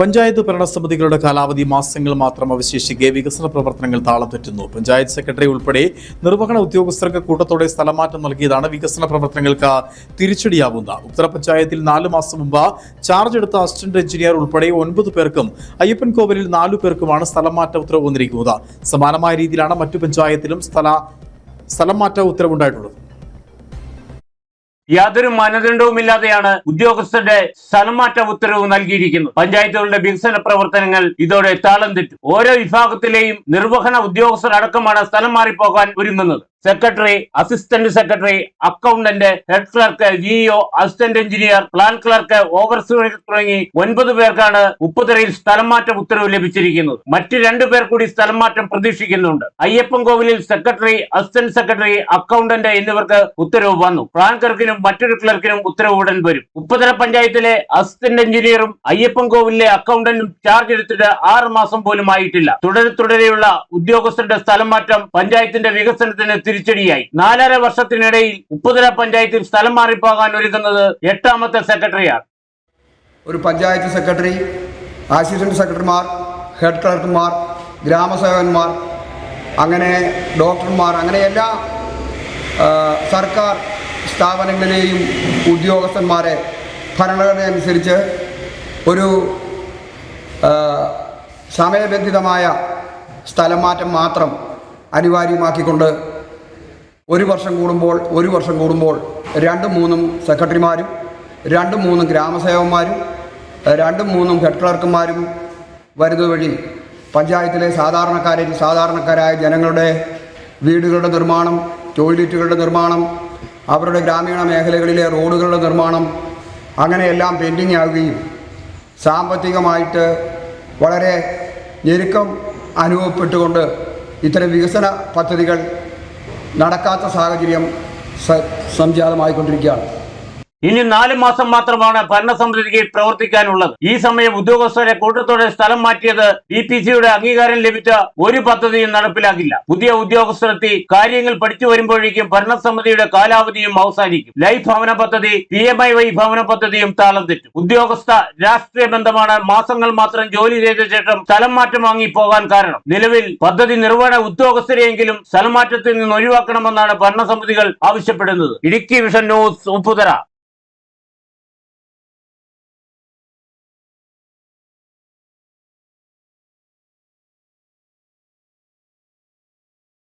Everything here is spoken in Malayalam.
പഞ്ചായത്ത് ഭരണസമിതികളുടെ കാലാവധി മാസങ്ങൾ മാത്രം അവശേഷിക്കെ വികസന പ്രവർത്തനങ്ങൾ താളം തെറ്റുന്നു. പഞ്ചായത്ത് സെക്രട്ടറി ഉൾപ്പെടെ നിർവഹണ ഉദ്യോഗസ്ഥർക്ക് കൂട്ടത്തോടെ സ്ഥലമാറ്റം നൽകിയതാണ് വികസന പ്രവർത്തനങ്ങൾക്ക് തിരിച്ചടിയാവുന്ന. ഉത്തര പഞ്ചായത്തിൽ നാലു മാസം മുമ്പ് ചാർജ് എടുത്ത അസിസ്റ്റന്റ് എഞ്ചിനീയർ ഉൾപ്പെടെ ഒൻപത് പേർക്കും അയ്യപ്പൻ കോവിലിൽ നാലു പേർക്കുമാണ് സ്ഥലമാറ്റ ഉത്തരവ് വന്നിരിക്കുന്നത്. സമാനമായ രീതിയിലാണ് മറ്റു പഞ്ചായത്തിലും സ്ഥല സ്ഥലമാറ്റ ഉത്തരവുണ്ടായിട്ടുള്ളത്. യാതൊരു മാനദണ്ഡവുമില്ലാതെയാണ് ഉദ്യോഗസ്ഥരുടെ സ്ഥലമാറ്റ ഉത്തരവ് നൽകിയിരിക്കുന്നത്. പഞ്ചായത്തുകളുടെ വികസന പ്രവർത്തനങ്ങൾ ഇതോടെ താളം തെറ്റും. ഓരോ വിഭാഗത്തിലെയും നിർവഹണ ഉദ്യോഗസ്ഥർ അടക്കമാണ് സ്ഥലം മാറിപ്പോകാൻ ഒരുങ്ങുന്നത്. Secretary assistant secretary accountant head clerk GEO assistant engineer plan clerk overseer തുടങ്ങി ഒൻപത് പേർക്കാണ് ഉപ്പുതറയിൽ സ്ഥലം മാറ്റം ഉത്തരവ് ലഭിച്ചിരിക്കുന്നത്. മറ്റ് രണ്ടു പേർ കൂടി സ്ഥലം മാറ്റം പ്രതീക്ഷിക്കുന്നുണ്ട്. അയ്യപ്പൻ കോവിലിൽ സെക്രട്ടറി അസിസ്റ്റന്റ് സെക്രട്ടറി അക്കൗണ്ടന്റ് എന്നിവർക്ക് ഉത്തരവ് വന്നു. പ്ലാൻ ക്ലർക്കിനും മറ്റൊരു ക്ലർക്കിനും ഉത്തരവ് ഉടൻ വരും. ഉപ്പുതറ പഞ്ചായത്തിലെ അസിസ്റ്റന്റ് എഞ്ചിനീയറും അയ്യപ്പൻ കോവിലിലെ അക്കൗണ്ടന്റും ചാർജ് എടുത്തിട്ട് ആറ് മാസം പോലും ആയിട്ടില്ല. തുടരെ തുടരെയുള്ള ഉദ്യോഗസ്ഥരുടെ സ്ഥലം മാറ്റം പഞ്ചായത്തിന്റെ വികസനത്തിന് തിരിച്ചടിയായി. നാലര വർഷത്തിനിടയിൽ ഉപ്പുതറ പഞ്ചായത്തിൽ സ്ഥലം മാറിപ്പോകാൻ ഒരുക്കുന്നത് എട്ടാമത്തെ സെക്രട്ടറിയാണ്. ഒരു പഞ്ചായത്ത് സെക്രട്ടറി അസിസ്റ്റന്റ് സെക്രട്ടറിമാർ ഹെഡ് ക്ലർക്കുമാർ ഗ്രാമസേവകന്മാർ അങ്ങനെ ഡോക്ടർമാർ അങ്ങനെ എല്ലാ സർക്കാർ സ്ഥാപനങ്ങളിലെയും ഉദ്യോഗസ്ഥന്മാരെ ഭരണഘടന അനുസരിച്ച് ഒരു സമയബന്ധിതമായ സ്ഥലം മാറ്റം മാത്രം അനിവാര്യമാക്കിക്കൊണ്ട് ഒരു വർഷം കൂടുമ്പോൾ ഒരു വർഷം കൂടുമ്പോൾ രണ്ടും മൂന്നും സെക്രട്ടറിമാരും രണ്ടും മൂന്നും ഗ്രാമസേവന്മാരും രണ്ടും മൂന്നും ഹെഡ് ക്ലർക്കുമാരും വരുന്നത് വഴി പഞ്ചായത്തിലെ സാധാരണക്കാരെ സാധാരണക്കാരായ ജനങ്ങളുടെ വീടുകളുടെ നിർമ്മാണം ടോയ്ലറ്റുകളുടെ നിർമ്മാണം അവരുടെ ഗ്രാമീണ മേഖലകളിലെ റോഡുകളുടെ നിർമ്മാണം അങ്ങനെയെല്ലാം പെൻഡിങ് ആവുകയും സാമ്പത്തികമായിട്ട് വളരെ ഞെരുക്കം അനുഭവപ്പെട്ടുകൊണ്ട് ഇത്തരം വികസന പദ്ധതികൾ നടക്കാത്ത സാഹചര്യം സംജാതമായിക്കൊണ്ടിരിക്കുകയാണ്. ഇനി നാല് മാസം മാത്രമാണ് ഭരണസമിതിക്ക് പ്രവർത്തിക്കാനുള്ളത്. ഈ സമയം ഉദ്യോഗസ്ഥരെ കൂട്ടത്തോടെ സ്ഥലം മാറ്റിയത് ഡി പി സിയുടെ അംഗീകാരം ലഭിച്ച ഒരു പദ്ധതിയും നടപ്പിലാക്കില്ല. പുതിയ ഉദ്യോഗസ്ഥരെത്തി കാര്യങ്ങൾ പഠിച്ചു വരുമ്പോഴേക്കും ഭരണസമിതിയുടെ കാലാവധിയും അവസാനിക്കും. ലൈഫ് ഭവന പദ്ധതി പി എം ഐ വൈ ഭവന പദ്ധതിയും താളം തെറ്റും. ഉദ്യോഗസ്ഥ രാഷ്ട്രീയ ബന്ധമാണ് മാസങ്ങൾ മാത്രം ജോലി ചെയ്ത ശേഷം സ്ഥലം മാറ്റം വാങ്ങി പോകാൻ കാരണം. നിലവിൽ പദ്ധതി നിർവഹണ ഉദ്യോഗസ്ഥരെയെങ്കിലും സ്ഥലം മാറ്റത്തിൽ നിന്ന് ഒഴിവാക്കണമെന്നാണ് ഭരണസമിതികൾ ആവശ്യപ്പെടുന്നത്. Idukki vision news Upputhara.